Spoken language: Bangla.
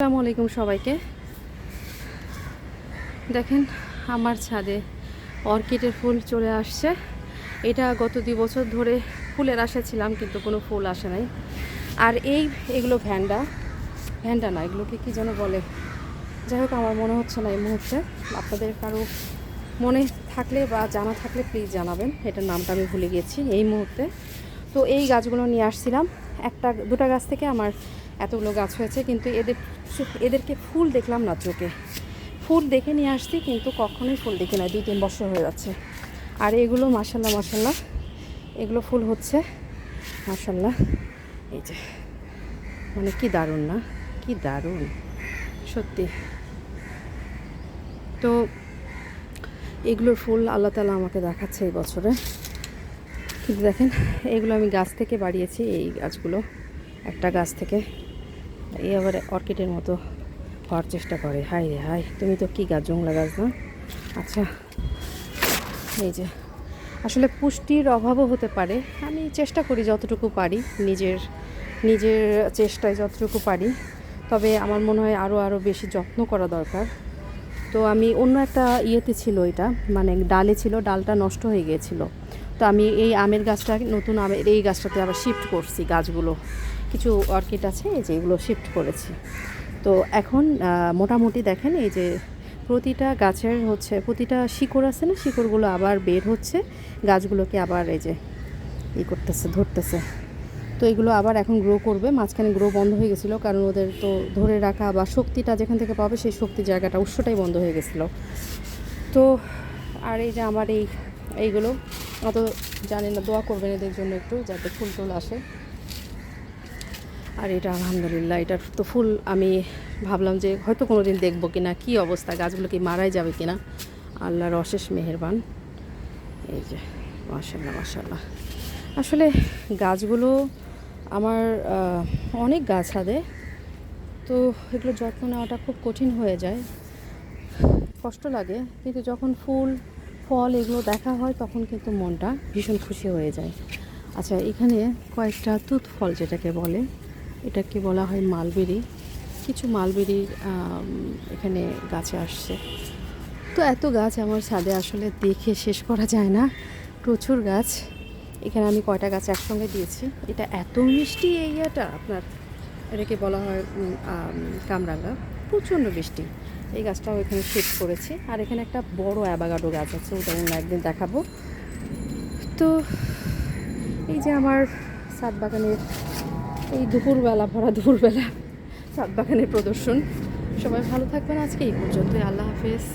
আসসালামু আলাইকুম সবাইকে। দেখেন আমার ছাদে অর্কিডের ফুল চলে আসছে। এটা গত দুই বছর ধরে ফুলের আশা ছিলাম, কিন্তু কোনো ফুল আসে নাই। আর এই এগুলো ভ্যান্ডা। ভ্যান্ডা না, এগুলোকে কী যেন বলে? যাই হোক, আমার মনে হচ্ছে না এই মুহূর্তে। আপনাদের কারও মনে থাকলে বা জানা থাকলে প্লিজ জানাবেন। এটার নামটা আমি ভুলে গেছি এই মুহূর্তে। তো এই গাছগুলো নিয়ে আসছিলাম। একটা, দুটা গাছ থেকে আমার এতগুলো গাছ হয়েছে, কিন্তু এদের এদেরকে ফুল দেখলাম না চোখে। ফুল দেখে নিয়ে আসছি, কিন্তু কখনোই ফুল দেখি না, দুই, তিন বছর হয়ে যাচ্ছে। আর এগুলো মাসাল্লাহ মাসাল্লাহ এগুলো ফুল হচ্ছে মাসাল্লাহ এই যে মানে কি দারুণ না? কি দারুণ, সত্যি। তো এগুলোর ফুল আল্লাহ তালা আমাকে দেখাচ্ছে এই বছরে। কিন্তু দেখেন, এগুলো আমি গাছ থেকে বাড়িয়েছি, এই গাছগুলো, একটা গাছ থেকে। এই আবার অর্কিডের মতো হওয়ার চেষ্টা করে। হাই রে হাই তুমি তো কী গাছ জংলা গাছ না? আচ্ছা এই যে, আসলে পুষ্টির অভাবও হতে পারে। আমি চেষ্টা করি যতটুকু পারি, নিজের নিজের চেষ্টায় যতটুকু পারি। তবে আমার মনে হয় আরও আরও বেশি যত্ন করা দরকার। তো আমি অন্য একটা ইয়েতে ছিল এটা মানে ডালে ছিল, ডালটা নষ্ট হয়ে গিয়েছিল। তো আমি এই আমের গাছটা, নতুন আমের এই গাছটাতে আবার শিফট করছি গাছগুলো। কিছু অর্কিড আছে এই যে এগুলো শিফট করেছি। তো এখন মোটামুটি দেখেন এই যে প্রতিটা গাছের হচ্ছে, প্রতিটা শিকড় আছে না, শিকড়গুলো আবার বের হচ্ছে, গাছগুলোকে আবার এই যে ই করতেছে, ধরতেছে। তো এগুলো আবার এখন গ্রো করবে, মাঝখানে গ্রো বন্ধ হয়ে গেছিল, কারণ ওদের তো ধরে রাখা বা শক্তিটা যেখান থেকে পাবে, সেই শক্তি জায়গাটা উৎসটাই বন্ধ হয়ে গেছিল। তো আর এই যে আমার এই, এইগুলো অত জানি না, দোয়া করবেন এদের জন্য একটু যাতে ফুল টুল আসে। আর এটা আলহামদুলিল্লাহ এটার তো ফুল আমি ভাবলাম যে হয়তো কোনো দিন দেখব কিনা, কী অবস্থা, গাছগুলো কি মারাই যাবে কিনা। আল্লাহর অশেষ মেহেরবান। এই যে মাসাল্লাহ মাসাল্লাহ আসলে গাছগুলো আমার অনেক গাছ আদে তো এগুলো যত্ন নেওয়াটা খুব কঠিন হয়ে যায়। কষ্ট লাগে, কিন্তু যখন ফুল ফল এগুলো দেখা হয়, তখন কিন্তু মনটা ভীষণ খুশি হয়ে যায়। আচ্ছা এখানে কয়েকটা তুত ফল যেটাকে বলে, এটাকে বলা হয় মালবেরি। কিছু মালবেরি এখানে গাছে আসছে। তো এত গাছ আমার ছাদে আসলে দেখে শেষ করা যায় না। প্রচুর গাছ। এখানে আমি কয়টা গাছ একসঙ্গে দিয়েছি। এটা এত মিষ্টি এই আপনার এটাকে বলা হয় কামরাঙ্গা। প্রচণ্ড মিষ্টি। এই গাছটাও এখানে শিফট করেছি। আর এখানে একটা বড় অ্যাবাগাডো গাছ আছে, ওটা আমি একদিন দেখাবো। তো এই যে আমার সাত বাগানের এই দুপুরবেলা ভরা দুপুরবেলা সাত বাগানের প্রদর্শন। সবাই ভালো থাকবেন আজকে এই পর্যন্তই। আল্লাহ হাফেজ।